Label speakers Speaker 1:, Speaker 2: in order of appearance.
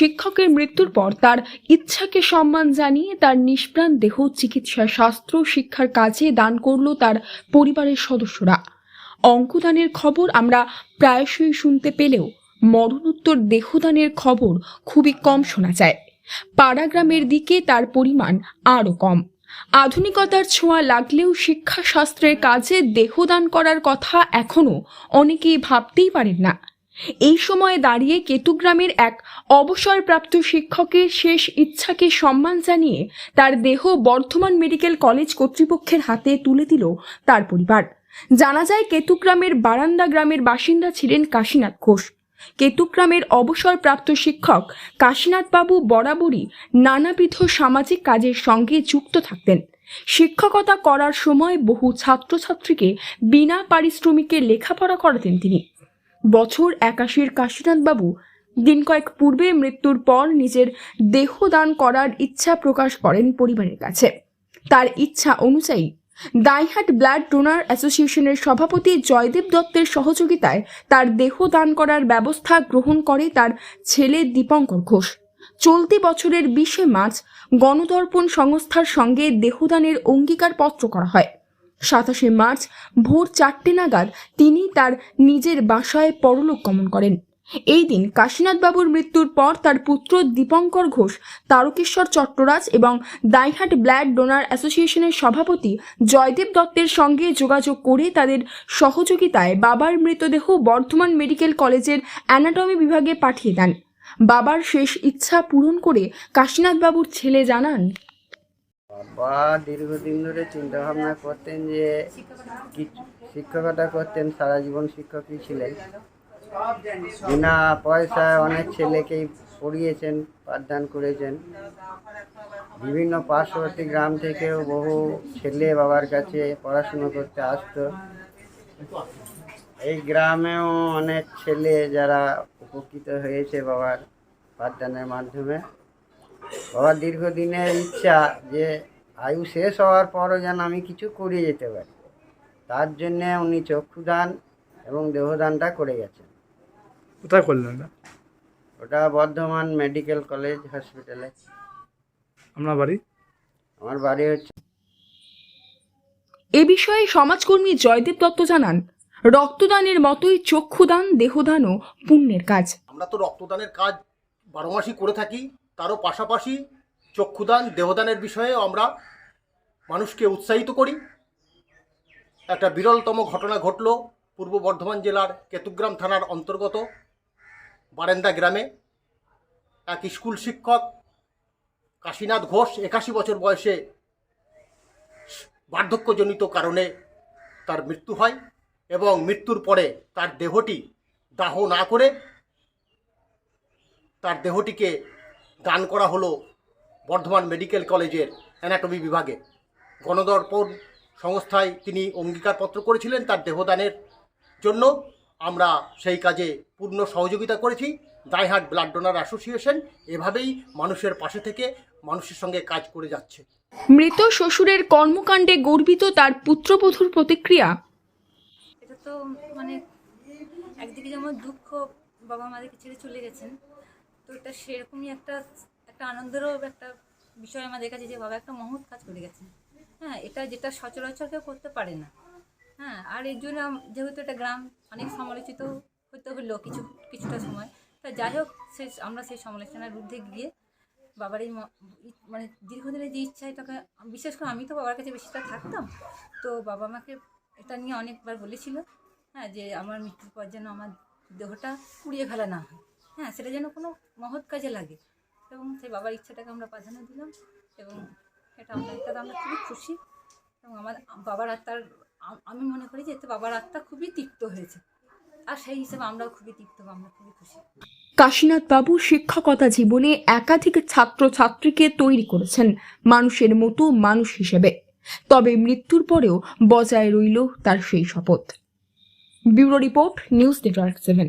Speaker 1: শিক্ষকের মৃত্যুর পর তার ইচ্ছাকে সম্মান জানিয়ে তার নিষ্প্রাণ দেহ চিকিৎসা, শাস্ত্র, শিক্ষার কাজে দান করল তার পরিবারের সদস্যরা। অঙ্কদানের খবর আমরা প্রায়শই শুনতে পেলেও মরণোত্তর দেহদানের খবর খুবই কম শোনা যায়। পাড়াগ্রামের দিকে তার পরিমাণ আরও কম। আধুনিকতার ছোঁয়া লাগলেও শিক্ষাশাস্ত্রের কাজে দেহদান করার কথা এখনও অনেকেই ভাবতেই পারেন না। এই সময়ে দাঁড়িয়ে কেতুগ্রামের এক অবসরপ্রাপ্ত শিক্ষকের শেষ ইচ্ছাকে সম্মান জানিয়ে তার দেহ বর্ধমান মেডিকেল কলেজ কর্তৃপক্ষের হাতে তুলে দিল তার পরিবার। জানা যায়, কেতুগ্রামের বারান্দা গ্রামের বাসিন্দা ছিলেন কাশীনাথ ঘোষ। কেতুগ্রামের অবসরপ্রাপ্ত শিক্ষক কাশীনাথবাবু বরাবরই নানাবিধ সামাজিক কাজের সঙ্গে যুক্ত থাকতেন। শিক্ষকতা করার সময় বহু ছাত্রছাত্রীকে বিনা পারিশ্রমিকে লেখাপড়া করাতেন তিনি। বছর একাশির কাশীনাথবাবু দিন কয়েক পূর্বে মৃত্যুর পর নিজের দেহ দান করার ইচ্ছা প্রকাশ করেন পরিবারের কাছে। তার ইচ্ছা অনুযায়ী দাইহাট ব্লাড ডোনার অ্যাসোসিয়েশনের সভাপতি জয়দেব দত্তের সহযোগিতায় তার দেহ দান করার ব্যবস্থা গ্রহণ করে তার ছেলে দীপঙ্কর ঘোষ। চলতি বছরের বিশে মার্চ গণদর্পণ সংস্থার সঙ্গে দেহদানের অঙ্গীকারপত্র করা হয়। সাতাশে মার্চ ভোর চারটে নাগাদ তিনি তার নিজের বাসায় পরলোক গমন করেন। এই দিন কাশীনাথবাবুর মৃত্যুর পর তার পুত্র দীপঙ্কর ঘোষ, তারকেশ্বর চট্টরাজ এবং দাইহাট ব্লাড ডোনার অ্যাসোসিয়েশনের সভাপতি জয়দেব দত্তের সঙ্গে যোগাযোগ করে তাদের সহযোগিতায় বাবার মৃতদেহ বর্ধমান মেডিকেল কলেজের অ্যানাটমি বিভাগে পাঠিয়ে দেন। বাবার শেষ ইচ্ছা পূরণ করে কাশীনাথবাবুর ছেলে জানান
Speaker 2: বাবা, দীর্ঘদিন ধরে চিন্তা ভাবনা করতেন যে শিক্ষকতা করতেন, সারা জীবন শিক্ষকই ছিলেন। বিনা পয়সায় অনেক ছেলেকেই পড়িয়েছেন, পাঠদান করেছেন। বিভিন্ন পার্শ্ববর্তী গ্রাম থেকেও বহু ছেলে বাবার কাছে পড়াশুনো করতে আসতো। এই গ্রামেও অনেক ছেলে যারা উপকৃত হয়েছে বাবার পাঠদানের মাধ্যমে। বাবার দীর্ঘদিনের ইচ্ছা যে আয়ু শেষ হওয়ার পরও যেন আমি কিছু করে যেতে পারি। তার জন্যে উনি চক্ষুদান এবং দেহদানটা করে গেছেন।
Speaker 3: কোথায় করলেন না
Speaker 2: ওটা বর্ধমান মেডিকেল কলেজ হসপিটালে
Speaker 3: আপনার বাড়ি?
Speaker 2: আমার বাড়ি হচ্ছে
Speaker 1: এ বিষয়ে সমাজকর্মী জয়দেব দত্ত জানান রক্তদানের মতোই চক্ষুদান দেহদানও পুণ্যের কাজ।
Speaker 4: আমরা তো রক্তদানের কাজ বারো মাসই করে থাকি তারও পাশাপাশি চক্ষুদান, দেহদানের বিষয়ে আমরা মানুষকে উৎসাহিত করি। একটা বিরলতম ঘটনা ঘটল পূর্ব বর্ধমান জেলার কেতুগ্রাম থানার অন্তর্গত বারেন্দা গ্রামে। এক স্কুল শিক্ষক, কাশীনাথ ঘোষ, একাশি বছর বয়সে বার্ধক্যজনিত কারণে তার মৃত্যু হয় এবং মৃত্যুর পরে তার দেহটি দাহ না করে তার দেহটিকে দান করা হলো বর্ধমান মেডিকেল কলেজের অ্যানাটমি বিভাগে। গণদর্পণ সংস্থায় তিনি অঙ্গীকারপত্র করেছিলেন তার দেহদানের জন্য। আমরা সেই কাজে পূর্ণ সহযোগিতা করেছি। দাইহাট ব্লাড ডোনার অ্যাসোসিয়েশন এভাবেই মানুষের পাশে থেকে মানুষের সঙ্গে কাজ করে যাচ্ছে।
Speaker 1: মৃত শ্বশুরের কর্মকাণ্ডে গর্বিত তার পুত্রবধূর প্রতিক্রিয়া?
Speaker 5: এটা তো মানে একদিকে যেমন দুঃখ বাবা আমাদেরকে ছেড়ে চলে গেছেন তো এটা সেরকমই একটা একটা আনন্দেরও একটা বিষয় আমাদের কাছে যে বাবা একটা মহৎ কাজ করে গেছে। হ্যাঁ এটা যেটা সচরাচর কেউ করতে পারে না। হ্যাঁ আর এর জন্য যেহেতু এটা গ্রাম, অনেক সমালোচিত হতে হলো কিছু, কিছুটা সময়। তা যাই হোক, সে আমরা সেই সমালোচনার ঊর্ধ্বে গিয়ে বাবার এই মানে দীর্ঘদিনের যে ইচ্ছা এটাকে বিশেষ করে আমি তো বাবার কাছে বেশিটা থাকতাম, তো বাবা আমাকে এটা নিয়ে অনেকবার বলেছিল হ্যাঁ যে আমার মৃত্যুর পর যেন আমার দেহটা পুড়িয়ে ফেলা না হয়। হ্যাঁ সেটা যেন কোনো মহৎ কাজে লাগে। এবং সেই বাবার ইচ্ছাটাকে আমরা প্রাধান্য দিলাম এবং এটা আমরা এটাতে আমরা খুবই খুশি এবং আমার বাবার আত্মার আমি মনে করি যে এতে বাবার আত্মা খুবই তৃপ্ত হয়েছে। আর সেই হিসেবে আমরাও খুবই তৃপ্ত বা আমরা খুবই খুশি।
Speaker 1: কাশীনাথ বাবু শিক্ষকতা জীবনে একাধিক ছাত্র ছাত্রীকে তৈরি করেছেন মানুষের মতো মানুষ হিসেবে। তবে মৃত্যুর পরেও বজায় রইল তার সেই শপথ। Bureau report, news network seven.